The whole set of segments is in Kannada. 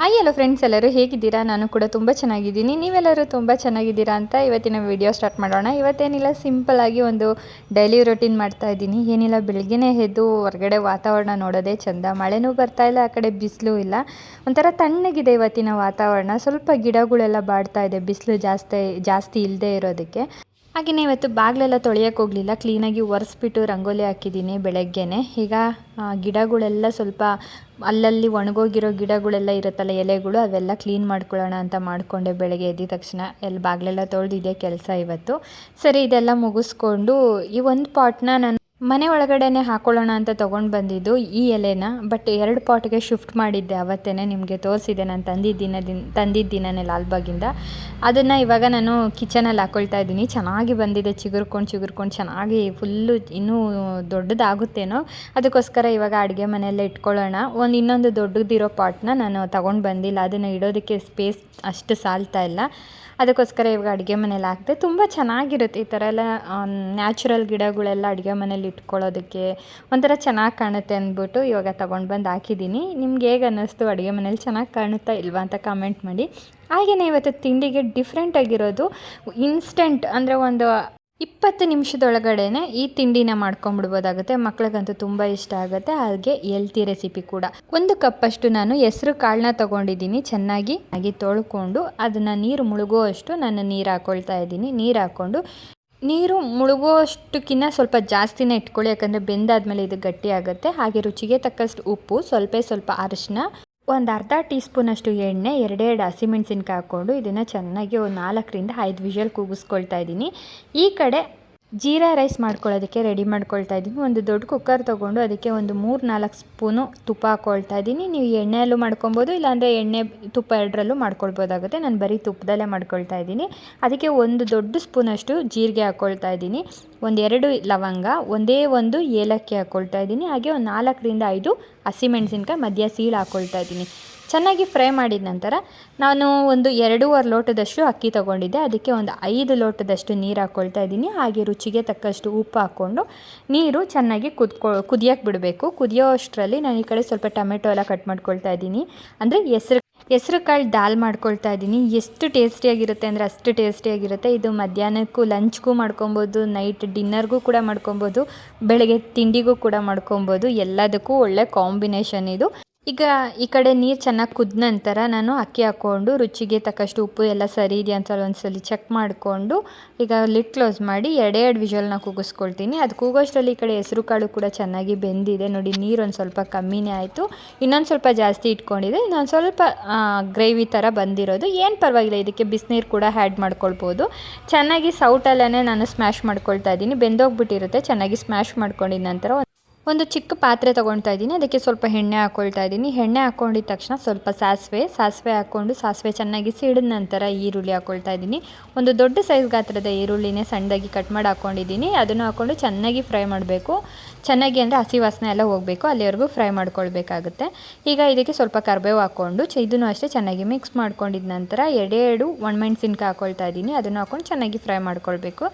ಹಾಯ್ ಹಲೋ ಫ್ರೆಂಡ್ಸ್ ಎಲ್ಲರೂ ಹೇಗಿದ್ದೀರಾ? ನಾನು ಕೂಡ ತುಂಬ ಚೆನ್ನಾಗಿದ್ದೀನಿ. ನೀವೆಲ್ಲರೂ ತುಂಬ ಚೆನ್ನಾಗಿದ್ದೀರಾ ಅಂತ ಇವತ್ತಿನ ವಿಡಿಯೋ ಸ್ಟಾರ್ಟ್ ಮಾಡೋಣ. ಇವತ್ತೇನಿಲ್ಲ ಸಿಂಪಲ್ ಆಗಿ ಒಂದು ಡೈಲಿ ರೊಟೀನ್ ಮಾಡ್ತಾ ಇದ್ದೀನಿ. ಏನಿಲ್ಲ, ಬೆಳಗ್ಗೆನೇ ಎದ್ದು ಹೊರಗಡೆ ವಾತಾವರಣ ನೋಡೋದೇ ಚೆಂದ. ಮಳೆನೂ ಬರ್ತಾ ಇಲ್ಲ, ಆ ಕಡೆ ಬಿಸಿಲು ಇಲ್ಲ. ಒಂಥರ ತಣ್ಣಗಿದೆ ಇವತ್ತಿನ ವಾತಾವರಣ. ಸ್ವಲ್ಪ ಗಿಡಗಳೆಲ್ಲ ಬಾಡ್ತಾ ಇದೆ, ಬಿಸಿಲು ಜಾಸ್ತಿ ಜಾಸ್ತಿ ಇಲ್ಲದೆ ಇರೋದಕ್ಕೆ. ಹಾಗೆಯೇ ಇವತ್ತು ಬಾಗಿಲೆಲ್ಲ ತೊಳೆಯೋಕೆ ಹೋಗಲಿಲ್ಲ. ಕ್ಲೀನಾಗಿ ಒರೆಸ್ಬಿಟ್ಟು ರಂಗೋಲಿ ಹಾಕಿದ್ದೀನಿ ಬೆಳಗ್ಗೆನೆ. ಈಗ ಗಿಡಗಳೆಲ್ಲ ಸ್ವಲ್ಪ ಅಲ್ಲಲ್ಲಿ ಒಣಗೋಗಿರೋ ಗಿಡಗಳೆಲ್ಲ ಇರುತ್ತಲ್ಲ ಎಲೆಗಳು, ಅವೆಲ್ಲ ಕ್ಲೀನ್ ಮಾಡ್ಕೊಳ್ಳೋಣ ಅಂತ ಮಾಡಿಕೊಂಡೆ ಬೆಳಗ್ಗೆ ಎದ್ದ ತಕ್ಷಣ. ಎಲ್ಲಿ ಬಾಗಿಲೆಲ್ಲ ತೊಳೆದಿದೆ ಕೆಲಸ ಇವತ್ತು. ಸರಿ, ಇದೆಲ್ಲ ಮುಗಿಸ್ಕೊಂಡು ಈ ಒಂದು ಪಾಟ್ನ ನಾನು ಮನೆ ಒಳಗಡೆನೆ ಹಾಕೊಳ್ಳೋಣ ಅಂತ ತೊಗೊಂಡು ಬಂದಿದ್ದು ಈ ಎಲೆನ ಬಟ್ ಎರಡು ಪಾಟ್ಗೆ ಶಿಫ್ಟ್ ಮಾಡಿದ್ದೆ ಅವತ್ತೇ ನಿಮಗೆ ತೋರಿಸಿದೆ ನಾನು ತಂದಿದ್ದ ದಿನದಿನ ತಂದಿದ್ದ ದಿನನೇ ಲಾಲ್ಬಾಗಿಂದ ಅದನ್ನು ಇವಾಗ ನಾನು ಕಿಚನಲ್ಲಿ ಹಾಕ್ಕೊಳ್ತಾ ಇದ್ದೀನಿ. ಚೆನ್ನಾಗಿ ಬಂದಿದೆ, ಚಿಗುರ್ಕೊಂಡು ಚಿಗುರ್ಕೊಂಡು ಚೆನ್ನಾಗಿ ಫುಲ್ಲು ಇನ್ನೂ ದೊಡ್ಡದಾಗುತ್ತೇನೋ ಅದಕ್ಕೋಸ್ಕರ ಇವಾಗ ಅಡುಗೆ ಮನೆಯಲ್ಲೇ ಇಟ್ಕೊಳ್ಳೋಣ. ಒಂದು ಇನ್ನೊಂದು ದೊಡ್ಡದಿರೋ ಪಾಟ್ನ ನಾನು ತೊಗೊಂಡು ಬಂದಿಲ್ಲ. ಅದನ್ನು ಇಡೋದಕ್ಕೆ ಸ್ಪೇಸ್ ಅಷ್ಟು ಸಾಲ್ತಾ ಇಲ್ಲ. ಅದಕ್ಕೋಸ್ಕರ ಇವಾಗ ಅಡುಗೆ ಮನೇಲಿ ಹಾಕ್ತೆ ತುಂಬ ಚೆನ್ನಾಗಿರುತ್ತೆ ಈ ಥರ ಎಲ್ಲ ನ್ಯಾಚುರಲ್ ಗಿಡಗಳೆಲ್ಲ ಅಡುಗೆ ಮನೇಲಿ ಇಟ್ಕೊಳ್ಳೋದಕ್ಕೆ ಒಂಥರ ಚೆನ್ನಾಗಿ ಕಾಣುತ್ತೆ ಅಂದ್ಬಿಟ್ಟು ಇವಾಗ ತೊಗೊಂಡು ಬಂದು ಹಾಕಿದ್ದೀನಿ. ನಿಮ್ಗೆ ಹೇಗೆ ಅನ್ನಿಸ್ತು? ಅಡುಗೆ ಮನೇಲಿ ಚೆನ್ನಾಗಿ ಕಾಣುತ್ತಾ ಇಲ್ವಾ ಅಂತ ಕಮೆಂಟ್ ಮಾಡಿ. ಹಾಗೆಯೇ ಇವತ್ತು ತಿಂಡಿಗೆ ಡಿಫ್ರೆಂಟ್ ಆಗಿರೋದು ಇನ್ಸ್ಟೆಂಟ್ ಅಂದರೆ ಒಂದು ಇಪ್ಪತ್ತು ನಿಮಿಷದೊಳಗಡೆ ಈ ತಿಂಡಿನ ಮಾಡ್ಕೊಂಡ್ಬಿಡ್ಬೋದಾಗುತ್ತೆ. ಮಕ್ಳಿಗಂತೂ ತುಂಬ ಇಷ್ಟ ಆಗುತ್ತೆ. ಹಾಗೆ ಎಲ್ತಿ ರೆಸಿಪಿ ಕೂಡ. ಒಂದು ಕಪ್ಪಷ್ಟು ನಾನು ಹೆಸರು ಕಾಳನ್ನ ತೊಗೊಂಡಿದ್ದೀನಿ. ಚೆನ್ನಾಗಿ ಆಗಿ ತೊಳ್ಕೊಂಡು ಅದನ್ನು ನೀರು ಮುಳುಗುವಷ್ಟು ನಾನು ನೀರು ಹಾಕ್ಕೊಳ್ತಾ ಇದ್ದೀನಿ. ನೀರು ಹಾಕ್ಕೊಂಡು ನೀರು ಮುಳುಗುವಷ್ಟಕ್ಕಿಂತ ಸ್ವಲ್ಪ ಜಾಸ್ತಿನೇ ಇಟ್ಕೊಳ್ಳಿ, ಯಾಕಂದರೆ ಬೆಂದಾದ್ಮೇಲೆ ಇದು ಗಟ್ಟಿ ಆಗುತ್ತೆ. ಹಾಗೆ ರುಚಿಗೆ ತಕ್ಕಷ್ಟು ಉಪ್ಪು, ಸ್ವಲ್ಪ ಸ್ವಲ್ಪ ಅರಿಶಿನ, ಒಂದು ಅರ್ಧ ಟೀ ಸ್ಪೂನಷ್ಟು ಎಣ್ಣೆ, ಎರಡೆರಡು ಹಸಿಮೆಣ್ಸಿನ್ಕಾಯಿ ಹಾಕ್ಕೊಂಡು ಇದನ್ನು ಚೆನ್ನಾಗಿ ಒಂದು ನಾಲ್ಕರಿಂದ ಐದು ವಿಷಲ್ ಕೂಗಿಸ್ಕೊಳ್ತಾ ಇದ್ದೀನಿ. ಈ ಕಡೆ ಜೀರಾ ರೈಸ್ ಮಾಡ್ಕೊಳ್ಳೋದಕ್ಕೆ ರೆಡಿ ಮಾಡ್ಕೊಳ್ತಾ ಇದ್ದೀನಿ. ಒಂದು ದೊಡ್ಡ ಕುಕ್ಕರ್ ತೊಗೊಂಡು ಅದಕ್ಕೆ ಒಂದು ಮೂರು ನಾಲ್ಕು ಸ್ಪೂನು ತುಪ್ಪ ಹಾಕ್ಕೊಳ್ತಾ ಇದ್ದೀನಿ. ನೀವು ಎಣ್ಣೆಯಲ್ಲೂ ಮಾಡ್ಕೊಬೋದು ಇಲ್ಲಾಂದರೆ ಎಣ್ಣೆ ತುಪ್ಪ ಎರಡರಲ್ಲೂ ಮಾಡ್ಕೊಳ್ಬೋದಾಗುತ್ತೆ. ನಾನು ಬರೀ ತುಪ್ಪದಲ್ಲೇ ಮಾಡ್ಕೊಳ್ತಾ ಇದ್ದೀನಿ. ಅದಕ್ಕೆ ಒಂದು ದೊಡ್ಡ ಸ್ಪೂನಷ್ಟು ಜೀರಿಗೆ ಹಾಕ್ಕೊಳ್ತಾ ಇದ್ದೀನಿ. ಒಂದೆರಡು ಲವಂಗ, ಒಂದೇ ಒಂದು ಏಲಕ್ಕಿ ಹಾಕ್ಕೊಳ್ತಾ ಇದ್ದೀನಿ. ಹಾಗೆ ಒಂದು ನಾಲ್ಕರಿಂದ ಐದು ಹಸಿಮೆಣಸಿನ್ಕಾಯಿ ಮಧ್ಯ ಸೀಳು ಹಾಕ್ಕೊಳ್ತಾ ಇದ್ದೀನಿ. ಚೆನ್ನಾಗಿ ಫ್ರೈ ಮಾಡಿದ ನಂತರ ನಾನು ಒಂದು ಎರಡೂವರೆ ಲೋಟದಷ್ಟು ಅಕ್ಕಿ ತಗೊಂಡಿದ್ದೆ. ಅದಕ್ಕೆ ಒಂದು ಐದು ಲೋಟದಷ್ಟು ನೀರು ಹಾಕ್ಕೊಳ್ತಾ ಇದ್ದೀನಿ. ಹಾಗೆ ರುಚಿಗೆ ತಕ್ಕಷ್ಟು ಉಪ್ಪು ಹಾಕ್ಕೊಂಡು ನೀರು ಚೆನ್ನಾಗಿ ಕುದ್ಕೊ ಕುದಿಯೋಕೆ ಬಿಡಬೇಕು. ಕುದಿಯೋ ಅಷ್ಟರಲ್ಲಿ ನಾನು ಈ ಕಡೆ ಸ್ವಲ್ಪ ಟೊಮೆಟೊ ಎಲ್ಲ ಕಟ್ ಮಾಡ್ಕೊಳ್ತಾ ಇದ್ದೀನಿ. ಅಂದರೆ ಹೆಸ್ರು ಹೆಸ್ರು ಕಾಳು ದಾಲ್ ಮಾಡ್ಕೊಳ್ತಾ ಇದ್ದೀನಿ. ಎಷ್ಟು ಟೇಸ್ಟಿಯಾಗಿರುತ್ತೆ ಅಂದರೆ ಅಷ್ಟು ಟೇಸ್ಟಿಯಾಗಿರುತ್ತೆ. ಇದು ಮಧ್ಯಾಹ್ನಕ್ಕೂ ಲಂಚ್ಗೂ ಮಾಡ್ಕೊಬೋದು, ನೈಟ್ ಡಿನ್ನರ್ಗೂ ಕೂಡ ಮಾಡ್ಕೊಬೋದು, ಬೆಳಗ್ಗೆ ತಿಂಡಿಗೂ ಕೂಡ ಮಾಡ್ಕೊಬೋದು. ಎಲ್ಲದಕ್ಕೂ ಒಳ್ಳೆ ಕಾಂಬಿನೇಷನ್ ಇದು. ಈಗ ಈ ಕಡೆ ನೀರು ಚೆನ್ನಾಗಿ ಕುದ್ದ ನಂತರ ನಾನು ಅಕ್ಕಿ ಹಾಕ್ಕೊಂಡು ರುಚಿಗೆ ತಕ್ಕಷ್ಟು ಉಪ್ಪು ಎಲ್ಲ ಸರಿ ಇದೆಯಾ ಅಂತ ಒಂದ್ಸಲಿ ಚೆಕ್ ಮಾಡಿಕೊಂಡು ಈಗ ಲಿಡ್ ಕ್ಲೋಸ್ ಮಾಡಿ ಎರಡೆರಡು ವಿಷಲ್ನ ಕೂಗಿಸ್ಕೊಳ್ತೀನಿ. ಅದು ಕೂಗೋಷ್ಟರಲ್ಲಿ ಈ ಕಡೆ ಹೆಸರು ಕಾಳು ಕೂಡ ಚೆನ್ನಾಗಿ ಬೆಂದಿದೆ. ನೋಡಿ ನೀರು ಒಂದು ಸ್ವಲ್ಪ ಕಮ್ಮಿನೇ ಆಯಿತು. ಇನ್ನೊಂದು ಸ್ವಲ್ಪ ಜಾಸ್ತಿ ಇಟ್ಕೊಂಡಿದೆ. ಇನ್ನೊಂದು ಸ್ವಲ್ಪ ಗ್ರೇವಿ ಥರ ಬಂದಿರೋದು. ಏನು ಪರವಾಗಿಲ್ಲ, ಇದಕ್ಕೆ ಬಿಸಿನೀರು ಕೂಡ ಹ್ಯಾಡ್ ಮಾಡ್ಕೊಳ್ಬೋದು. ಚೆನ್ನಾಗಿ ಸೌಟಲ್ಲೇ ನಾನು ಸ್ಮ್ಯಾಶ್ ಮಾಡ್ಕೊಳ್ತಾ ಇದ್ದೀನಿ. ಬೆಂದೋಗ್ಬಿಟ್ಟಿರುತ್ತೆ. ಚೆನ್ನಾಗಿ ಸ್ಮ್ಯಾಶ್ ಮಾಡ್ಕೊಂಡಿದ ನಂತರ ಒಂದು ಚಿಕ್ಕ ಪಾತ್ರೆ ತೊಗೊಳ್ತಾ ಇದ್ದೀನಿ. ಅದಕ್ಕೆ ಸ್ವಲ್ಪ ಎಣ್ಣೆ ಹಾಕ್ಕೊಳ್ತಾ ಇದ್ದೀನಿ. ಎಣ್ಣೆ ಹಾಕ್ಕೊಂಡಿದ ತಕ್ಷಣ ಸ್ವಲ್ಪ ಸಾಸಿವೆ ಸಾಸಿವೆ ಹಾಕ್ಕೊಂಡು ಸಾಸಿವೆ ಚೆನ್ನಾಗಿ ಸಿಡಿದ ನಂತರ ಈರುಳ್ಳಿ ಹಾಕ್ಕೊಳ್ತಾ ಇದ್ದೀನಿ. ಒಂದು ದೊಡ್ಡ ಸೈಜ್ ಗಾತ್ರದ ಈರುಳ್ಳಿನೇ ಸಣ್ಣದಾಗಿ ಕಟ್ ಮಾಡಿ ಹಾಕ್ಕೊಂಡಿದ್ದೀನಿ ಅದನ್ನು ಹಾಕ್ಕೊಂಡು ಚೆನ್ನಾಗಿ ಫ್ರೈ ಮಾಡಬೇಕು. ಚೆನ್ನಾಗಿ ಅಂದರೆ ಹಸಿ ವಾಸನೆ ಎಲ್ಲ ಹೋಗಬೇಕು. ಅಲ್ಲಿವರೆಗೂ ಫ್ರೈ ಮಾಡ್ಕೊಳ್ಬೇಕಾಗುತ್ತೆ. ಈಗ ಇದಕ್ಕೆ ಸ್ವಲ್ಪ ಕರಿಬೇವು ಹಾಕ್ಕೊಂಡು ಇದನ್ನು ಅಷ್ಟೇ ಚೆನ್ನಾಗಿ ಮಿಕ್ಸ್ ಮಾಡ್ಕೊಂಡಿದ ನಂತರ ಎಡೆ ಎರಡು ಒಣಮೆಣ್ಸಿನ್ಕಾಯಿ ಹಾಕ್ಕೊಳ್ತಾ ಇದ್ದೀನಿ. ಅದನ್ನು ಹಾಕ್ಕೊಂಡು ಚೆನ್ನಾಗಿ ಫ್ರೈ ಮಾಡ್ಕೊಳ್ಬೇಕು.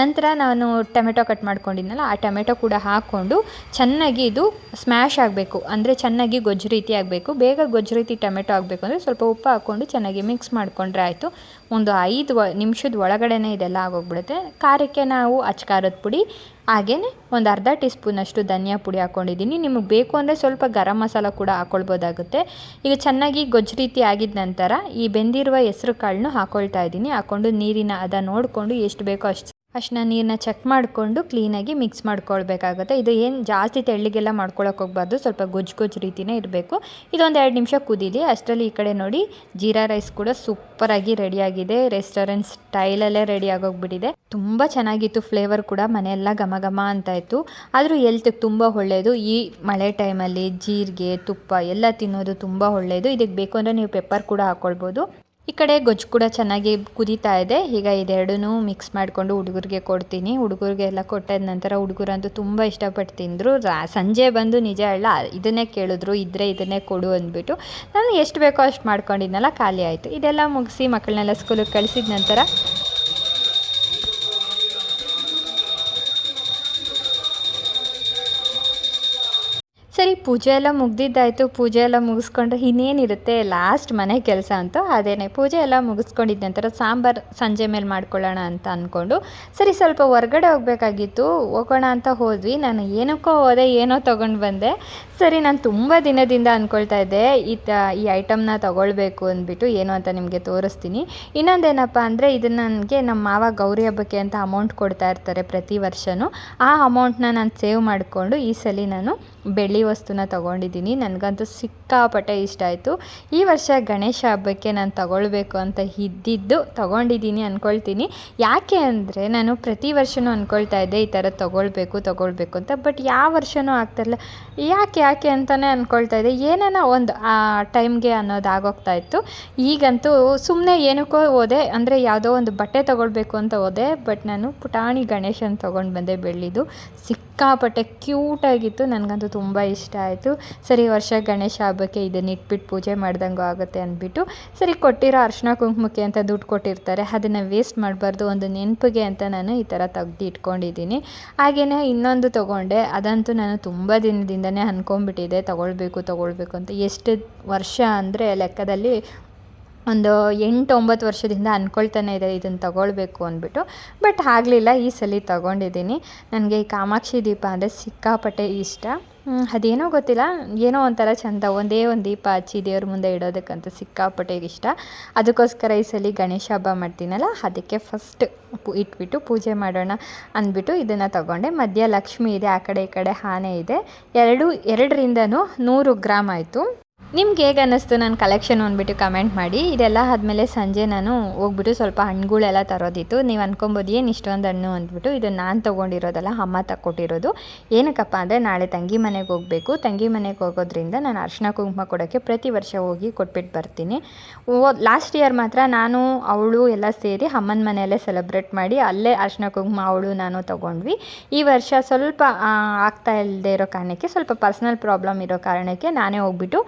ನಂತರ ನಾನು ಟೊಮೆಟೊ ಕಟ್ ಮಾಡ್ಕೊಂಡಿದ್ನಲ್ಲ, ಆ ಟೊಮೆಟೊ ಕೂಡ ಹಾಕ್ಕೊಂಡು ಚೆನ್ನಾಗಿ ಇದು ಸ್ಮ್ಯಾಶ್ ಆಗಬೇಕು. ಅಂದರೆ ಚೆನ್ನಾಗಿ ಗೊಜ್ಜು ರೀತಿ ಆಗಬೇಕು. ಬೇಗ ಗೊಜ್ಜು ರೀತಿ ಟೊಮೆಟೊ ಆಗಬೇಕು ಅಂದರೆ ಸ್ವಲ್ಪ ಉಪ್ಪು ಹಾಕ್ಕೊಂಡು ಚೆನ್ನಾಗಿ ಮಿಕ್ಸ್ ಮಾಡಿಕೊಂಡ್ರೆ ಆಯಿತು. ಒಂದು ಐದು ನಿಮಿಷದ ಒಳಗಡೆನೇ ಇದೆಲ್ಲ ಆಗೋಗ್ಬಿಡುತ್ತೆ. ಖಾರಕ್ಕೆ ನಾವು ಅಚ್ಕಾರದ ಪುಡಿ ಹಾಗೆಯೇ ಒಂದು ಅರ್ಧ ಟೀ ಸ್ಪೂನಷ್ಟು ಧನಿಯಾ ಪುಡಿ ಹಾಕ್ಕೊಂಡಿದ್ದೀನಿ ನಿಮಗೆ ಬೇಕು ಅಂದರೆ ಸ್ವಲ್ಪ ಗರಂ ಮಸಾಲ ಕೂಡ ಹಾಕ್ಕೊಳ್ಬೋದಾಗುತ್ತೆ ಈಗ ಚೆನ್ನಾಗಿ ಗೊಜ್ಜು ರೀತಿ ಆಗಿದ ನಂತರ ಈ ಬೆಂದಿರುವ ಹೆಸ್ರು ಕಾಳನ್ನು ಹಾಕ್ಕೊಳ್ತಾ ಇದ್ದೀನಿ. ಹಾಕ್ಕೊಂಡು ನೀರಿನ ಅದ ನೋಡಿಕೊಂಡು ಎಷ್ಟು ಬೇಕೋ ಅಷ್ಟು ಅಷ್ಟನ್ನ ನೀರನ್ನ ಚೆಕ್ ಮಾಡಿಕೊಂಡು ಕ್ಲೀನಾಗಿ ಮಿಕ್ಸ್ ಮಾಡ್ಕೊಳ್ಬೇಕಾಗುತ್ತೆ. ಇದು ಏನು ಜಾಸ್ತಿ ತೆಳ್ಳಗೆಲ್ಲ ಮಾಡ್ಕೊಳಕ್ಕೆ ಹೋಗ್ಬಾರ್ದು, ಸ್ವಲ್ಪ ಗೊಜ್ಜು ಗೊಜ್ಜು ರೀತಿಯೇ ಇರಬೇಕು. ಇದೊಂದು ಎರಡು ನಿಮಿಷ ಕುದೀಲಿ. ಅಷ್ಟರಲ್ಲಿ ಈ ಕಡೆ ನೋಡಿ, ಜೀರಾ ರೈಸ್ ಕೂಡ ಸೂಪರಾಗಿ ರೆಡಿಯಾಗಿದೆ ರೆಸ್ಟೋರೆಂಟ್ ಸ್ಟೈಲಲ್ಲೇ ರೆಡಿ ಆಗೋಗ್ಬಿಟ್ಟಿದೆ. ತುಂಬ ಚೆನ್ನಾಗಿತ್ತು ಫ್ಲೇವರ್ ಕೂಡ, ಮನೆಯೆಲ್ಲ ಘಮ ಘಮ ಅಂತ ಇತ್ತು. ಆದರೂ ಹೆಲ್ತಿಗೆ ತುಂಬ ಒಳ್ಳೆಯದು ಈ ಮಳೆ ಟೈಮಲ್ಲಿ ಜೀರಿಗೆ, ತುಪ್ಪ ಎಲ್ಲ ತಿನ್ನೋದು ತುಂಬ ಒಳ್ಳೆಯದು ಇದಕ್ಕೆ ಬೇಕು ಅಂದರೆ ನೀವು ಪೆಪ್ಪರ್ ಕೂಡ ಹಾಕ್ಕೊಳ್ಬೋದು ಈ ಕಡೆ ಗೊಜ್ಜು ಕೂಡ ಚೆನ್ನಾಗಿ ಕುದೀತಾ ಇದೆ. ಈಗ ಇದೆರಡೂ ಮಿಕ್ಸ್ ಮಾಡಿಕೊಂಡು ಹುಡುಗರಿಗೆ ಕೊಡ್ತೀನಿ. ಹುಡುಗರಿಗೆ ಎಲ್ಲ ಕೊಟ್ಟಾದ ನಂತರ ಹುಡುಗರಂತೂ ತುಂಬ ಇಷ್ಟಪಟ್ಟು ತಿಂದರು. ಸಂಜೆ ಬಂದು ನಿಜ ಅಲ್ಲ ಇದನ್ನೇ ಕೇಳಿದ್ರು ಇದ್ದರೆ ಇದನ್ನೇ ಕೊಡು ಅಂದ್ಬಿಟ್ಟು ನಾನು ಎಷ್ಟು ಬೇಕೋ ಅಷ್ಟು ಮಾಡ್ಕೊಂಡಿದ್ನಲ್ಲ, ಖಾಲಿ ಆಯಿತು. ಇದೆಲ್ಲ ಮುಗಿಸಿ ಮಕ್ಕಳನ್ನೆಲ್ಲ ಸ್ಕೂಲಿಗೆ ಕಳಿಸಿದ ನಂತರ ಸರಿ, ಪೂಜೆ ಎಲ್ಲ ಮುಗ್ದಿದ್ದಾಯಿತು. ಪೂಜೆ ಎಲ್ಲ ಮುಗಿಸ್ಕೊಂಡ್ರೆ ಇನ್ನೇನಿರುತ್ತೆ? ಲಾಸ್ಟ್ ಮನೆ ಕೆಲಸ ಅಂತ ಅದೇನೆ. ಪೂಜೆ ಎಲ್ಲ ಮುಗಿಸ್ಕೊಂಡಿದ್ದ ನಂತರ ಸಾಂಬಾರು ಸಂಜೆ ಮೇಲೆ ಮಾಡ್ಕೊಳ್ಳೋಣ ಅಂತ ಅಂದ್ಕೊಂಡು, ಸರಿ, ಸ್ವಲ್ಪ ಹೊರಗಡೆ ಹೋಗಬೇಕಾಗಿತ್ತು. ಹೋಗೋಣ ಅಂತ ಹೋದ್ವಿ. ನಾನು ಏನಕ್ಕೋ ಹೋದೆ, ಏನೋ ತೊಗೊಂಡು ಬಂದೆ. ಸರಿ, ನಾನು ತುಂಬ ದಿನದಿಂದ ಅಂದ್ಕೊಳ್ತಾ ಇದ್ದೆ ಈ ತ ಈ ಐಟಮ್ನ ತೊಗೊಳ್ಬೇಕು ಅಂದ್ಬಿಟ್ಟು ಏನು ಅಂತ ನಿಮಗೆ ತೋರಿಸ್ತೀನಿ. ಇನ್ನೊಂದೇನಪ್ಪ ಅಂದರೆ ಇದು ನನಗೆ ನಮ್ಮ ಮಾವ ಗೌರಿ ಹಬ್ಬಕ್ಕೆ ಅಂತ ಅಮೌಂಟ್ ಕೊಡ್ತಾ ಇರ್ತಾರೆ ಪ್ರತಿ ವರ್ಷವೂ ಆ ಅಮೌಂಟ್ನ ನಾನು ಸೇವ್ ಮಾಡಿಕೊಂಡು ಈ ಸಲ ನಾನು ಬೆಳ್ಳಿ ವಸ್ತುನ ತೊಗೊಂಡಿದ್ದೀನಿ. ನನಗಂತೂ ಸಿಕ್ಕಾಪಟ್ಟೆ ಇಷ್ಟ ಆಯಿತು. ಈ ವರ್ಷ ಗಣೇಶ ಹಬ್ಬಕ್ಕೆ ನಾನು ತಗೊಳ್ಬೇಕು ಅಂತ ಇದ್ದಿದ್ದು ತೊಗೊಂಡಿದ್ದೀನಿ ಅಂದ್ಕೊಳ್ತೀನಿ ಯಾಕೆ ಅಂದರೆ ನಾನು ಪ್ರತಿ ವರ್ಷವೂ ಅಂದ್ಕೊಳ್ತಾ ಇದ್ದೆ ಈ ಥರ ತೊಗೊಳ್ಬೇಕು ತೊಗೊಳ್ಬೇಕು ಅಂತ. ಬಟ್ ಯಾವ ವರ್ಷವೂ ಆಗ್ತಾಯಿಲ್ಲ ಯಾಕೆ ಯಾಕೆ ಅಂತಲೇ ಅಂದ್ಕೊಳ್ತಾ ಇದ್ದೆ. ಏನೇನೋ ಒಂದು, ಆ, ಟೈಮ್ಗೆ ಅನ್ನೋದು ಆಗೋಗ್ತಾ ಇತ್ತು. ಈಗಂತೂ ಸುಮ್ಮನೆ ಏನಕ್ಕೋ ಹೋದೆ. ಅಂದರೆ ಯಾವುದೋ ಒಂದು ಬಟ್ಟೆ ತೊಗೊಳ್ಬೇಕು ಅಂತ ಹೋದೆ. ಬಟ್ ನಾನು ಪುಟಾಣಿ ಗಣೇಶನ ತೊಗೊಂಡು ಬಂದೆ ಬೆಳ್ಳಿದು. ಸಿಕ್ಕಾಪಟ್ಟೆ ಕ್ಯೂಟಾಗಿತ್ತು ನನಗಂತೂ ತುಂಬ ಇಷ್ಟ ಆಯಿತು. ಸರಿ, ವರ್ಷ ಗಣೇಶ ಹಬ್ಬಕ್ಕೆ ಇದನ್ನಿಟ್ಬಿಟ್ಟು ಪೂಜೆ ಮಾಡ್ದಂಗೂ ಆಗುತ್ತೆ ಅಂದ್ಬಿಟ್ಟು, ಸರಿ, ಕೊಟ್ಟಿರೋ ಅರ್ಶಿನ ಕುಂಕುಮಕ್ಕೆ ಅಂತ ದುಡ್ಡು ಕೊಟ್ಟಿರ್ತಾರೆ, ಅದನ್ನು ವೇಸ್ಟ್ ಮಾಡಬಾರ್ದು, ಒಂದು ನೆನಪಿಗೆ ಅಂತ ನಾನು ಈ ಥರ ತೆಗ್ದು ಇಟ್ಕೊಂಡಿದ್ದೀನಿ. ಹಾಗೆಯೇ ಇನ್ನೊಂದು ತೊಗೊಂಡೆ, ಅದಂತೂ ನಾನು ತುಂಬ ದಿನದಿಂದನೇ ಅಂದ್ಕೊಂಬಿಟ್ಟಿದ್ದೆ ತೊಗೊಳ್ಬೇಕು ತೊಗೊಳ್ಬೇಕು ಅಂತ. ಎಷ್ಟು ವರ್ಷ ಅಂದರೆ ಲೆಕ್ಕದಲ್ಲಿ ಒಂದು ಎಂಟು ಒಂಬತ್ತು ವರ್ಷದಿಂದ ಅಂದ್ಕೊಳ್ತಾನೆ ಇದೆ ಇದನ್ನು ತಗೊಳ್ಬೇಕು ಅಂದ್ಬಿಟ್ಟು. ಬಟ್ ಆಗಲಿಲ್ಲ, ಈ ಸಲ ತಗೊಂಡಿದ್ದೀನಿ. ನನಗೆ ಈ ಕಾಮಾಕ್ಷಿ ದೀಪ ಅಂದರೆ ಸಿಕ್ಕಾಪಟ್ಟೆ ಇಷ್ಟ. ಅದೇನೋ ಗೊತ್ತಿಲ್ಲ. ಏನೋ ಒಂಥರ ಚಂದ, ಒಂದೇ ಒಂದು ದೀಪ ಹಚ್ಚಿ ದೇವ್ರ ಮುಂದೆ ಇಡೋದಕ್ಕಂತ ಸಿಕ್ಕಾಪಟ್ಟೆ ಇಷ್ಟ. ಅದಕ್ಕೋಸ್ಕರ ಈ ಸಲ ಗಣೇಶ ಹಬ್ಬ ಮಾಡ್ತೀನಲ್ಲ, ಅದಕ್ಕೆ ಫಸ್ಟ್ ಇಟ್ಬಿಟ್ಟು ಪೂಜೆ ಮಾಡೋಣ ಅಂದ್ಬಿಟ್ಟು ಇದನ್ನು ತಗೊಂಡೆ. ಮಧ್ಯ ಲಕ್ಷ್ಮಿ ಇದೆ, ಆ ಕಡೆ ಈ ಕಡೆ ಆನೆ ಇದೆ. ಎರಡು, ಎರಡರಿಂದನೂ ನೂರು ಗ್ರಾಮ್ ಆಯಿತು. ನಿಮ್ಗೆ ಹೇಗೆ ಅನ್ನಿಸ್ತು ನನ್ನ ಕಲೆಕ್ಷನ್ ಅಂದ್ಬಿಟ್ಟು ಕಮೆಂಟ್ ಮಾಡಿ? ಇದೆಲ್ಲ ಆದಮೇಲೆ ಸಂಜೆ ನಾನು ಹೋಗ್ಬಿಟ್ಟು ಸ್ವಲ್ಪ ಹಣ್ಣುಗಳೆಲ್ಲ ತರೋದಿತ್ತು. ನೀವು ಅನ್ಕೊಬೋದು, ಏನು ಇಷ್ಟೊಂದು ಹಣ್ಣು? ಅಂದ್ಬಿಟ್ಟು ಇದು ನಾನು ತೊಗೊಂಡಿರೋದಲ್ಲ, ಅಮ್ಮ ತಕ್ಕೊಟ್ಟಿರೋದು. ಏನಕ್ಕಪ್ಪ ಅಂದರೆ, ನಾಳೆ ತಂಗಿ ಮನೆಗೆ ಹೋಗಬೇಕು. ತಂಗಿ ಮನೆಗೆ ಹೋಗೋದ್ರಿಂದ ನಾನು ಅರ್ಶಿನ ಕುಂಕುಮ ಕೊಡೋಕ್ಕೆ ಪ್ರತಿ ವರ್ಷ ಹೋಗಿ ಕೊಟ್ಬಿಟ್ಟು ಬರ್ತೀನಿ. ಲಾಸ್ಟ್ ಇಯರ್ ಮಾತ್ರ ನಾನು, ಅವಳು ಎಲ್ಲ ಸೇರಿ ಅಮ್ಮನ ಮನೆಯಲ್ಲೇ ಸೆಲೆಬ್ರೇಟ್ ಮಾಡಿ ಅಲ್ಲೇ ಅರ್ಶಿನ ಕುಂಕುಮ, ಅವಳು ನಾನು ತೊಗೊಂಡ್ವಿ. ಈ ವರ್ಷ ಸ್ವಲ್ಪ ಆಗ್ತಾ ಇಲ್ಲದೆ ಇರೋ ಕಾರಣಕ್ಕೆ, ಸ್ವಲ್ಪ ಪರ್ಸ್ನಲ್ ಪ್ರಾಬ್ಲಮ್ ಇರೋ ಕಾರಣಕ್ಕೆ ನಾನೇ ಹೋಗ್ಬಿಟ್ಟು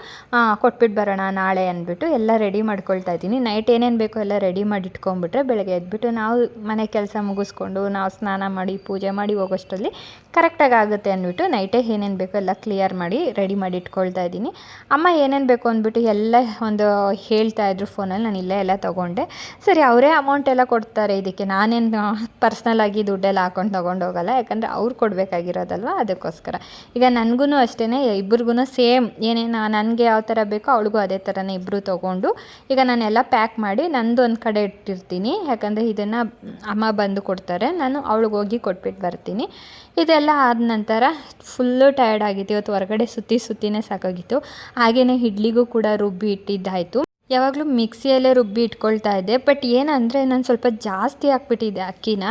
ಕೊಟ್ಬಿಟ್ಟು ಬರೋಣ ನಾಳೆ ಅಂದ್ಬಿಟ್ಟು ಎಲ್ಲ ರೆಡಿ ಮಾಡ್ಕೊಳ್ತಾ ಇದ್ದೀನಿ. ನೈಟ್ ಏನೇನು ಬೇಕೋ ಎಲ್ಲ ರೆಡಿ ಮಾಡಿ ಇಟ್ಕೊಂಡ್ಬಿಟ್ರೆ ಬೆಳಗ್ಗೆ ಎದ್ಬಿಟ್ಟು ನಾವು ಮನೆ ಕೆಲಸ ಮುಗಿಸ್ಕೊಂಡು ನಾವು ಸ್ನಾನ ಮಾಡಿ, ಪೂಜೆ ಮಾಡಿ ಹೋಗೋಷ್ಟರಲ್ಲಿ ಕರೆಕ್ಟಾಗಿ ಆಗುತ್ತೆ ಅಂದ್ಬಿಟ್ಟು ನೈಟೇ ಏನೇನು ಬೇಕೋ ಎಲ್ಲ ಕ್ಲಿಯರ್ ಮಾಡಿ ರೆಡಿ ಮಾಡಿ ಇಟ್ಕೊಳ್ತಾ ಇದ್ದೀನಿ. ಅಮ್ಮ ಏನೇನು ಬೇಕು ಅಂದ್ಬಿಟ್ಟು ಎಲ್ಲ ಒಂದು ಹೇಳ್ತಾ ಇದ್ರು ಫೋನಲ್ಲಿ ನಾನು ಇಲ್ಲೇ ಎಲ್ಲ ತೊಗೊಂಡೆ. ಸರಿ, ಅವರೇ ಅಮೌಂಟ್ ಎಲ್ಲ ಕೊಡ್ತಾರೆ ಇದಕ್ಕೆ. ನಾನೇನು ಪರ್ಸ್ನಲ್ ಆಗಿ ದುಡ್ಡೆಲ್ಲ ಹಾಕೊಂಡು ತೊಗೊಂಡು ಹೋಗಲ್ಲ. ಯಾಕಂದರೆ ಅವ್ರು ಕೊಡಬೇಕಾಗಿರೋದಲ್ವ? ಅದಕ್ಕೋಸ್ಕರ. ಈಗ ನನಗೂ ಅಷ್ಟೇ ಇಬ್ರಿಗೂ ಸೇಮ್ ಏನೇನು ನನಗೆ ಥರ ಬೇಕೋ ಅವಳಿಗೂ ಅದೇ ಥರನೇ ಇಬ್ಬರು ತೊಗೊಂಡು ಈಗ ನಾನೆಲ್ಲ ಪ್ಯಾಕ್ ಮಾಡಿ ನಂದು ಒಂದು ಕಡೆ ಇಟ್ಟಿರ್ತೀನಿ. ಯಾಕಂದರೆ ಇದನ್ನು ಅಮ್ಮ ಬಂದು ಕೊಡ್ತಾರೆ. ನಾನು ಅವಳಿಗೆ ಹೋಗಿ ಕೊಟ್ಬಿಟ್ಟು ಬರ್ತೀನಿ. ಇದೆಲ್ಲ ಆದ ನಂತರ ಫುಲ್ಲು ಟಯರ್ಡ್ ಆಗಿತ್ತು ಇವತ್ತು ಹೊರಗಡೆ ಸುತ್ತಿ ಸುತ್ತಿನೇ ಸಾಕಾಗಿತ್ತು. ಹಾಗೆಯೇ ಇಡ್ಲಿಗೂ ಕೂಡ ರುಬ್ಬಿ ಇಟ್ಟಿದ್ದಾಯಿತು. ಯಾವಾಗಲೂ ಮಿಕ್ಸಿಯಲ್ಲೇ ರುಬ್ಬಿ ಇಟ್ಕೊಳ್ತಾ ಇದ್ದೆ. ಬಟ್ ಏನಂದರೆ ನಾನು ಸ್ವಲ್ಪ ಜಾಸ್ತಿ ಹಾಕ್ಬಿಟ್ಟಿದ್ದೆ ಅಕ್ಕಿನ.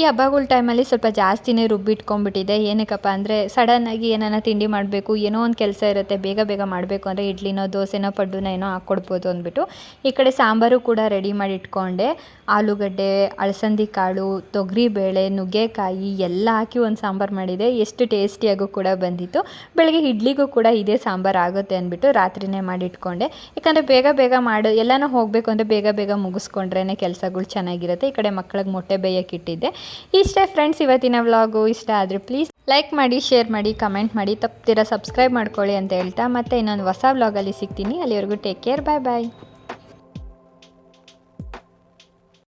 ಈ ಹಬ್ಬಗಳ ಟೈಮಲ್ಲಿ ಸ್ವಲ್ಪ ಜಾಸ್ತಿನೇ ರುಬ್ಬಿಟ್ಕೊಂಡ್ಬಿಟ್ಟಿದೆ ಏನಕ್ಕಪ್ಪ ಅಂದರೆ ಸಡನ್ನಾಗಿ ಏನಾನ ತಿಂಡಿ ಮಾಡಬೇಕು, ಏನೋ ಒಂದು ಕೆಲಸ ಇರುತ್ತೆ, ಬೇಗ ಬೇಗ ಮಾಡಬೇಕು ಅಂದರೆ ಇಡ್ಲಿನೋ, ದೋಸೆನೋ, ಪಡ್ಡುನ ಏನೋ ಹಾಕ್ಕೊಡ್ಬೋದು ಅಂದ್ಬಿಟ್ಟು ಈ ಕಡೆ ಸಾಂಬಾರು ಕೂಡ ರೆಡಿ ಮಾಡಿ ಇಟ್ಕೊಂಡೆ. ಆಲೂಗಡ್ಡೆ, ಅಳಸಂದಿ ಕಾಳು, ತೊಗರಿಬೇಳೆ, ನುಗ್ಗೆಕಾಯಿ ಎಲ್ಲ ಹಾಕಿ ಒಂದು ಸಾಂಬಾರು ಮಾಡಿದೆ. ಎಷ್ಟು ಟೇಸ್ಟಿಯಾಗೂ ಕೂಡ ಬಂದಿತ್ತು. ಬೆಳಗ್ಗೆ ಇಡ್ಲಿಗೂ ಕೂಡ ಇದೇ ಸಾಂಬಾರು ಆಗುತ್ತೆ ಅಂದ್ಬಿಟ್ಟು ರಾತ್ರಿನೇ ಮಾಡಿಟ್ಕೊಂಡೆ ಯಾಕಂದರೆ ಬೇಗ ಬೇಗ ಮಾಡಿ, ಎಲ್ಲನೂ ಹೋಗಬೇಕು ಅಂದರೆ ಬೇಗ ಬೇಗ ಮುಗಿಸ್ಕೊಂಡ್ರೇ ಕೆಲಸಗಳು ಚೆನ್ನಾಗಿರುತ್ತೆ. ಈ ಕಡೆ ಮಕ್ಕಳಿಗೆ ಮೊಟ್ಟೆ ಬೇಯಕ್ಕೆ ಇಟ್ಟಿದ್ದೆ. ಇಷ್ಟೇ ಫ್ರೆಂಡ್ಸ್ ಇವತ್ತಿನ ವ್ಲಾಗು ಇಷ್ಟ ಆದರೆ ಪ್ಲೀಸ್ ಲೈಕ್ ಮಾಡಿ ಶೇರ್ ಮಾಡಿ ಕಮೆಂಟ್ ಮಾಡಿ ತಪ್ಪದಿರ ಸಬ್ಸ್ಕ್ರೈಬ್ ಮಾಡ್ಕೊಳ್ಳಿ ಅಂತ ಹೇಳ್ತಾ ಮತ್ತೆ ಇನ್ನೊಂದು ಹೊಸ ವ್ಲಾಗಲ್ಲಿ ಸಿಗ್ತೀನಿ. ಅಲ್ಲಿವರೆಗೂ ಟೇಕ್ ಕೇರ್ ಬಾಯ್ ಬಾಯ್